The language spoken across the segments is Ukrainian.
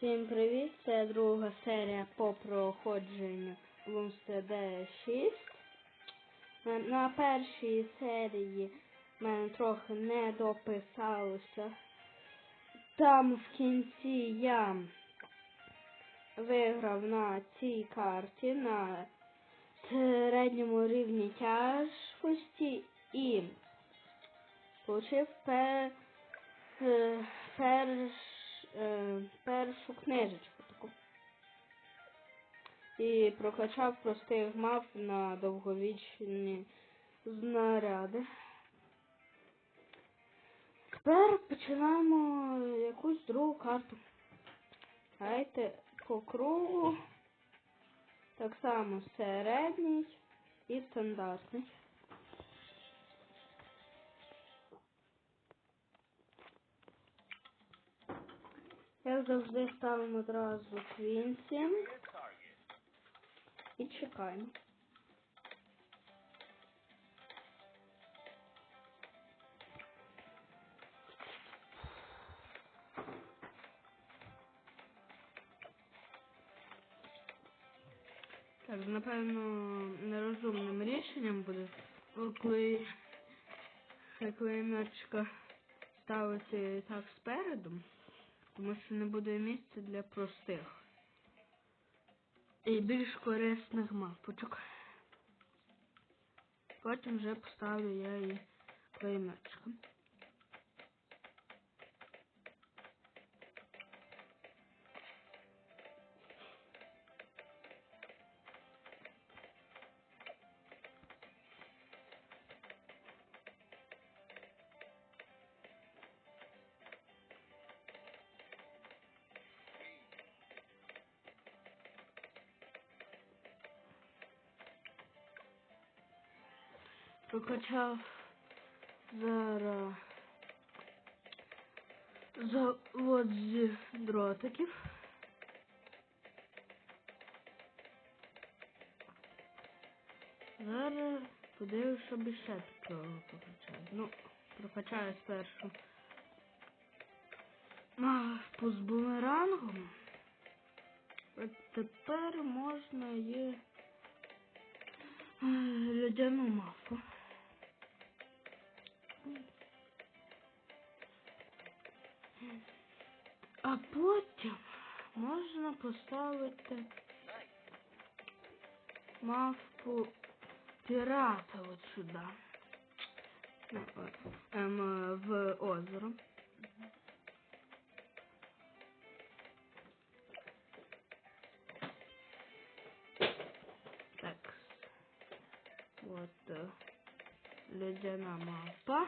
Всім привіт! Це друга серія по проходженню Bloomstead 6. Е, На першій серії в мене трохи не дописалося. Там в кінці я виграв на цій карті на середньому рівні тяжкості і отримав пер, е, перш, е, першу книжечку таку. І прокачав простих мав на довговічні знаряди. Тепер починаємо якусь другу карту. Давайте по кругу. Так само середній і стандартний. Як завжди ставимо одразу квінці і чекаємо. Так, напевно, нерозумним рішенням буде, коли клеймерчика ставити так спереду, тому що не буде місця для простих і більш корисних мапочок. Потім вже поставлю я і клеймерчика. Прокачав зараз завод з дротиків. Зараз подивлюсь, щоб ще такого прокачати. Ну, прокачаю спершу. Мавпу з бумерангом. От тепер можна є е, льодяну мавпу. А потім можна поставити мавпу пірата от сюди. Ем, в озеро. Так. От е, мапа.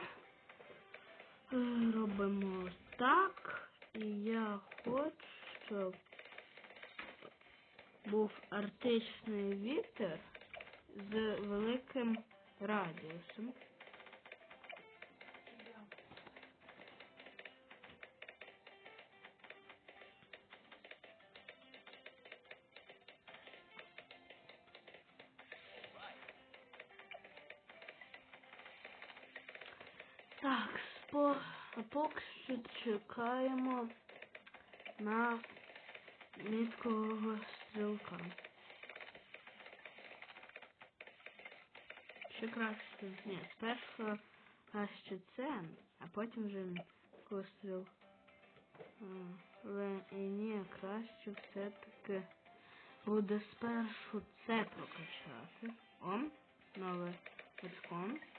Робимо так. І я хочу, щоб був арктичний вітер з великим радіусом. Так, поки що чекаємо на міського стрілка. Ще краще. Ні, спершу краще це, а потім вже міського стрілка. І ні, краще все-таки буде спершу це прокачати. О, нове очко.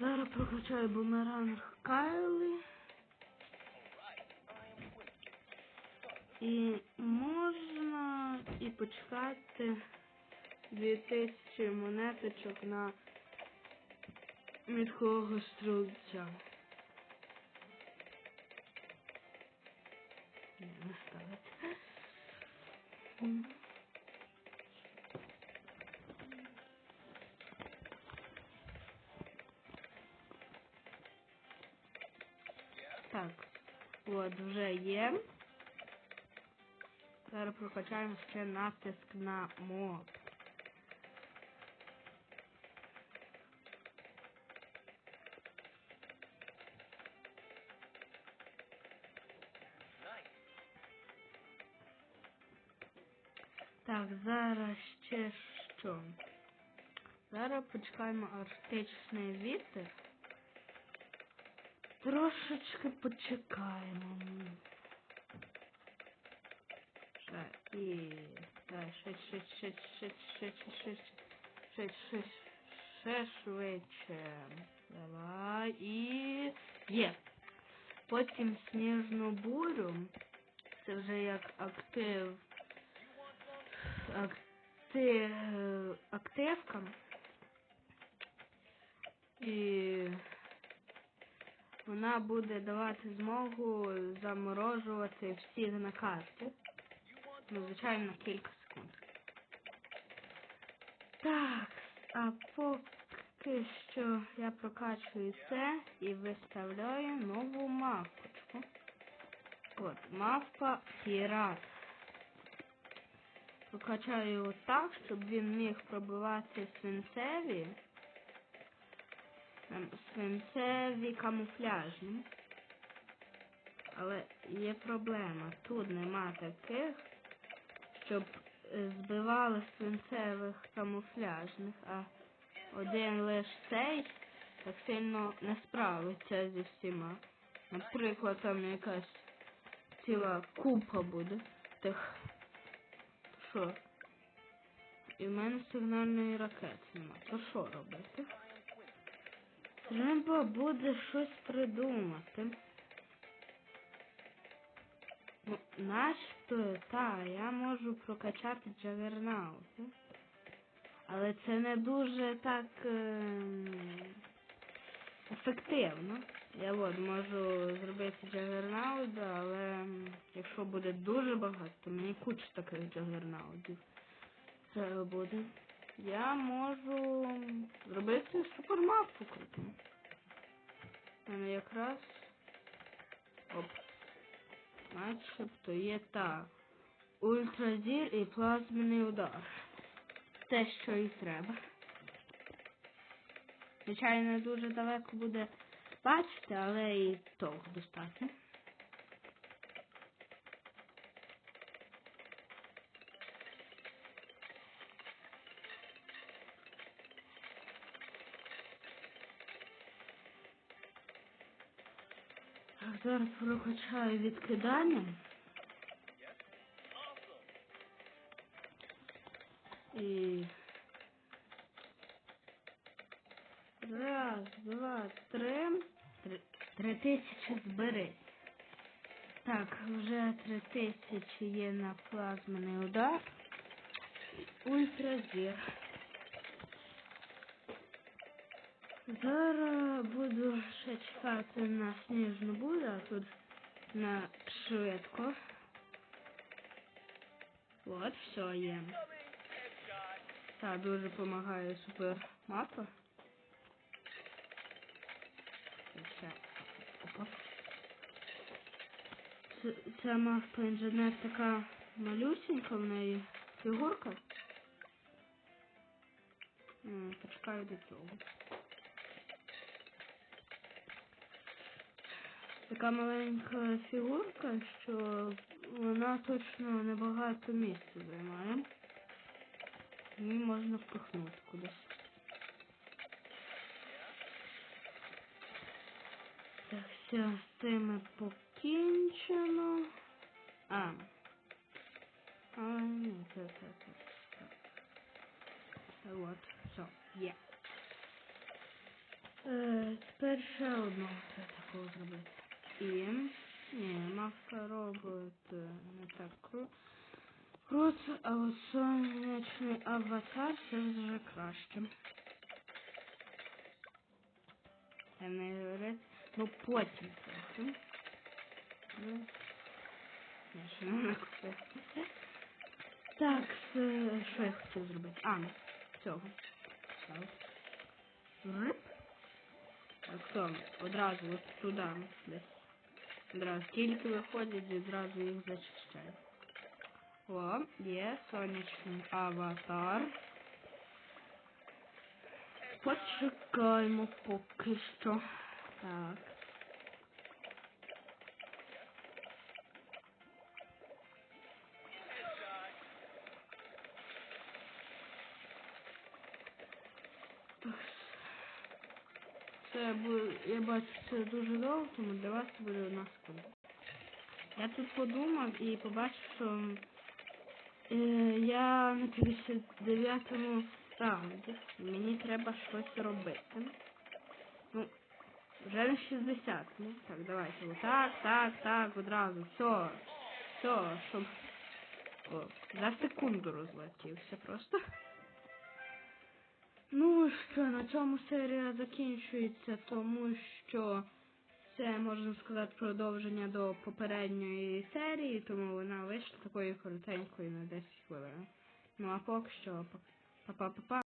Зараз прокачаю бумеранг Кайли. І можна і почекати 2000 монеточок на міського стрільця. Не ставить. Так, От, вже є. Зараз прокачаємо ще натиск на моб. Так, зараз ще що? Зараз почекаємо арктичний вітер. Трошечки почекаємо. Ще і так, ще, ще, ще, ще, ще, ще, ще, ще, ще, ще швидше. Давай і є. Потім сніжну бурю. Це вже як актив. Акти... активка. І вона буде давати змогу заморожувати всіх на карті. Ну, звичайно, кілька секунд. Так, а поки що я прокачую це і виставляю нову мавпочку. От, мавпа пірат. Прокачаю так, щоб він міг пробивати свинцеві. Свинцеві камуфляжні. Але є проблема. Тут нема таких, щоб е, збивали свинцевих камуфляжних, а один лише цей так сильно не справиться зі всіма. Наприклад, там якась ціла купа буде тих. Що? І в мене сигнальної ракети нема. То що робити? Треба буде щось придумати. Ну, начебто, та, я можу прокачати джагернаути. Але це не дуже так ем, ефективно. Я от можу зробити джагернаут, але якщо буде дуже багато, то мені куча таких джагернаутів треба буде. Я можу зробити супермапу круту. У якраз оп. Начебто є так. Ультразір і плазменний удар. Те, що і треба. Звичайно, дуже далеко буде бачити, але і того достатньо. Так, зараз прокачаю відкидання. І раз, два, три. Три, тисячі збери. Так, вже три тисячі є на плазмений удар. Ультразір. Зараз буду ще чекати на сніжну бурю, а тут на швидко. От, все є. Так, дуже допомагає супер мапа. Ще. Опа. Ця мавпа інженер така малюсенька в неї фігурка. Почекаю до цього. Така маленька фігурка, що вона точно небагато місця займає. Її можна впихнути кудись. Так, все, з цими покінчено. А. А, ні, це, це, це. це. От, все, є. Е, тепер ще одного треба такого зробити. І ні, мавка робить е, не так кру... круто, а от сонячний аватар це вже краще. Це не говорить, ну потім трохи. Я ще не. Так, що я хотів зробити? А, цього. Рип. Так, то, одразу от туди десь. Одразу тільки виходять, відразу їх зачищаю. О, є сонячний аватар. Почекаємо поки що. Так. Це буде, я бачу, це дуже довго, тому для вас це буде одна секунда. Я тут подумав і побачив, що е, я на 59-му раунді. Мені треба щось робити. Ну, вже на 60 ну Так, давайте. Отак, так, так, одразу. Все. Все, щоб. О, за секунду розлетівся просто. Ну що, на цьому серія закінчується, тому що це, можна сказати, продовження до попередньої серії, тому вона вийшла такою коротенькою на 10 хвилин. Ну а поки що, па-па-па-па.